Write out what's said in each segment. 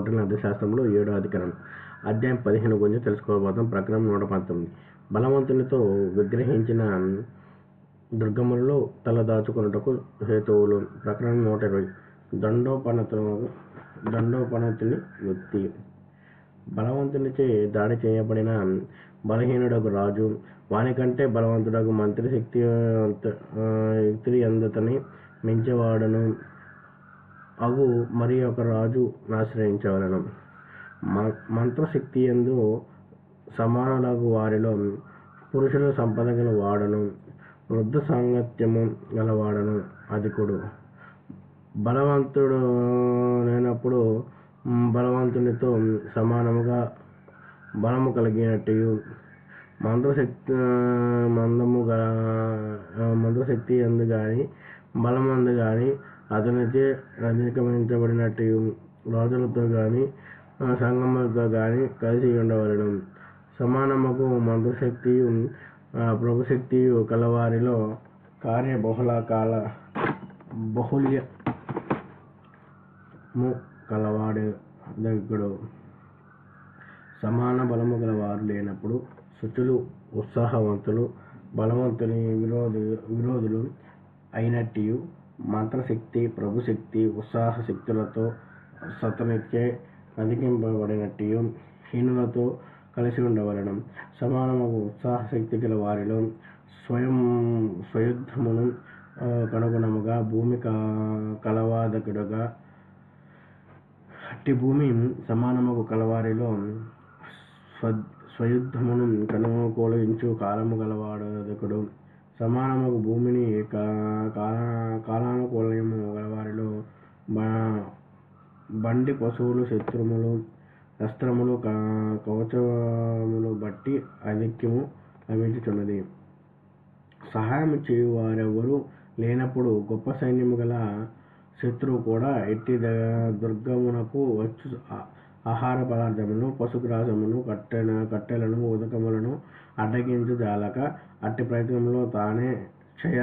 కౌటిల్య అర్థశాస్త్రంలో ఏడో అధికరణం. అధ్యాయం పదిహేను గురించి తెలుసుకోబోతాం. ప్రకరణం నూట పంతొమ్మిది. బలవంతునితో విగ్రహించిన దుర్గములలో తల దాచుకొనుటకు హేతువులు. ప్రకరణం నూట ఇరవై. దండోపనతు దండోపనతుని వ్యక్తి బలవంతునిచే దాడి చేయబడిన బలహీనుడకు రాజు వానికంటే బలవంతుడకు మంత్రి శక్తి శక్తి అందతని మించేవాడును. అగు మరి ఒక రాజు ఆశ్రయించవలను మంత్రశక్తి ఎందు సమానులకు వారిలో పురుషుల సంపద గల వాడను వృద్ధ సాంగత్యము గలవాడను అధికుడు. బలవంతుడు లేనప్పుడు బలవంతునితో సమానముగా బలము కలిగినట్టు మంత్రశక్తి మందము మంత్రశక్తి ఎందు కానీ బలమందు కానీ అతనిచే అధిగమించబడినట్టు రాజులతో కానీ సంగములతో కానీ కలిసి ఉండవలను. సమానముకు మంత్రశక్తి ప్రభుశక్తియు కలవారిలో కార్య బహుళ కాల బహుళ్యము కలవాడు దగ్గడు. సమాన బలము గలవారు లేనప్పుడు శుచులు ఉత్సాహవంతులు బలవంతుని విరోధు విరోధులు అయినట్టు మంత్రశక్తి ప్రభుశక్తి ఉత్సాహ శక్తులతో సతనిచ్చే అధికింపబడినట్టు హీనులతో కలిసి ఉండవలను. సమానము ఉత్సాహ శక్తి గల వారిలో స్వయం స్వయుద్ధమును కనుగుణముగా భూమి కలవాదకుడుగా అట్టి భూమి సమానముకు కలవారిలో స్వ స్వయుద్ధమును కనుగోలించు కాలము గలవాడదకుడు. సమానము భూమిని కాలానుకూలము గలవారిలో బండి పశువులు శత్రుములు అస్త్రములు కవచములు బట్టి ఆధిక్యము లభించుచున్నది. సహాయం చేయువారెవరు లేనప్పుడు గొప్ప సైన్యము గల శత్రువు కూడా ఎట్టి దుర్గమునకు వచ్చు ఆహార పదార్థములను పశుగ్రాసమును కట్టెన కట్టెలను ఉదకములను అడ్డగించు జాలక. అట్టి ప్రయత్నంలో తానే క్షయ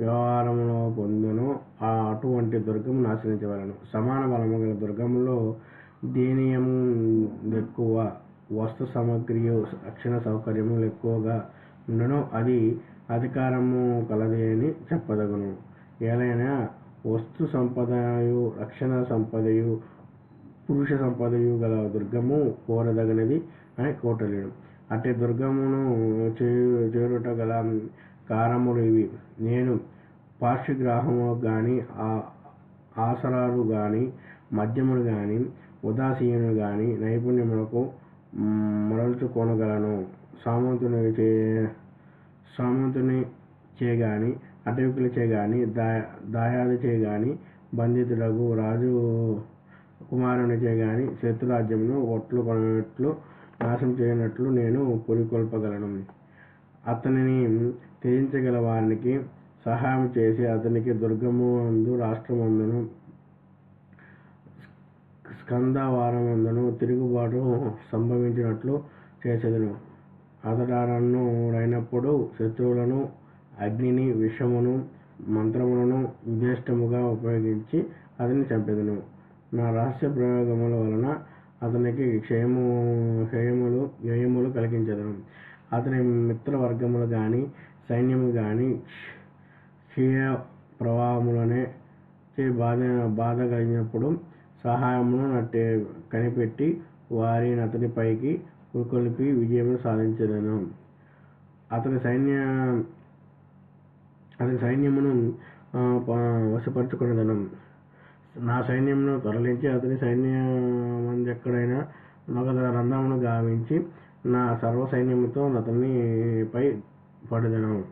వ్యవహారంలో పొందును. ఆ అటువంటి దుర్గము నాశనించవలను సమాన బలము గల దుర్గములో దీనియము ఎక్కువ వస్తు సామగ్రియు రక్షణ సౌకర్యము ఎక్కువగా ఉండను. అది అధికారము కలది అని చెప్పదగును. ఏలైనా వస్తు సంపదయు రక్షణ సంపదయు పురుష సంపదయు గల దుర్గము కోరదగినది అని కోటలేడు. అట్టి దుర్గమును చేరుట గల కారములు ఇవి. నేను పార్శ్వగ్రాహము కానీ ఆసరాలు కానీ మద్యములు కానీ ఉదాసీనులు కానీ నైపుణ్యములకు మరల్చుకొనగలను. సామంతుని చే సామంతుని చేయగాని అటవికులు చేయగాని దా దాయాది చేయగాని బంధితులకు రాజు కుమారునిచే గాని శత్రురాజ్యమును ఒట్లు కొనట్లు నాశనం చేయనట్లు నేను పురికొల్పగలను అతనిని త్యజించగల వారికి సహాయం చేసి అతనికి దుర్గము అందు రాష్ట్రమందును స్కందవారమందును తిరుగుబాటు సంభవించినట్లు చేసేదను. అతడారన్నుడైనప్పుడు శత్రువులను అగ్నిని విషమును మంత్రములను విదేష్టముగా ఉపయోగించి అతన్ని చంపెదను. నా రహస్య ప్రయోగముల వలన అతనికి క్షయము క్షయములు వ్యయములు కలిగించదను. అతని మిత్రవర్గములు కానీ సైన్యము కానీ క్షీయ ప్రవాహములనే బాధ బాధ కలిగినప్పుడు సహాయమును నట్టే కనిపెట్టి వారిని అతని పైకి ఉరుకొలిపి విజయము సాధించదను. అతని సైన్య అతని సైన్యమును వశపరచుకునేదనం. నా సైన్యమును తరలించి అతని సైన్యమంది ఎక్కడైనా మగధ రంధమును గావించి నా సర్వ సైన్యముతో అతని పై పడదను.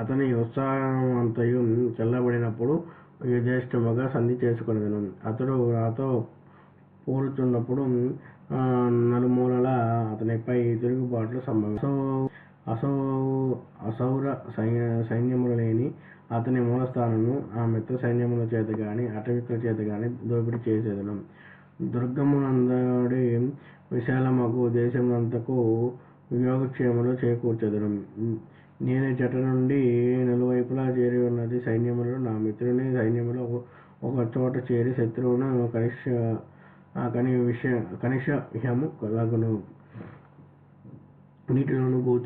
అతని ఉత్సాహమంతయు చల్లబడినప్పుడు యథేష్టముగా సంధి చేసుకునేదను. అతడు నాతో పోరుచున్నప్పుడు నలుమూలల అతనిపై తిరుగుబాట్లు సంభవించ. అసౌ అసౌర సైన్యములు లేని అతని మూలస్థానము ఆ మిత్ర సైన్యముల చేత గాని అటవికుల చేత గాని దోపిడీ చేసేదను. దుర్గమునందడి విశాలమగు దేశమునంతకు యోగక్షేమలు చేకూర్చెదను. నేను జట నుండి నలువైపులా చేరి ఉన్నది సైన్యములు. నా మిత్రుని సైన్యములు ఒక చోట చేరి శత్రువును కనిష్ ఆ కని విష కనిష హ్యము కలగును. నీటిలోను